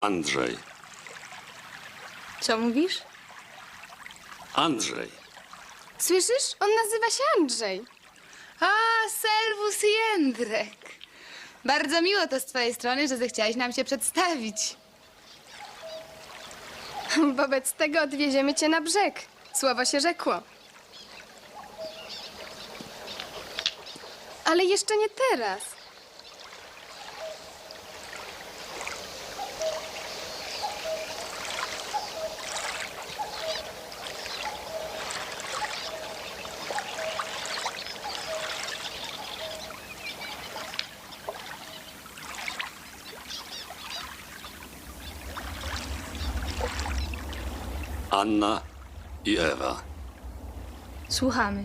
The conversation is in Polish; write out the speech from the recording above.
Andrzej. Co mówisz? Andrzej. Słyszysz? On nazywa się Andrzej. A, serwus Jędrek. Bardzo miło to z twojej strony, że zechciałeś nam się przedstawić. Wobec tego odwieziemy cię na brzeg. Słowo się rzekło. Ale jeszcze nie teraz. Anna i Ewa. Słuchamy.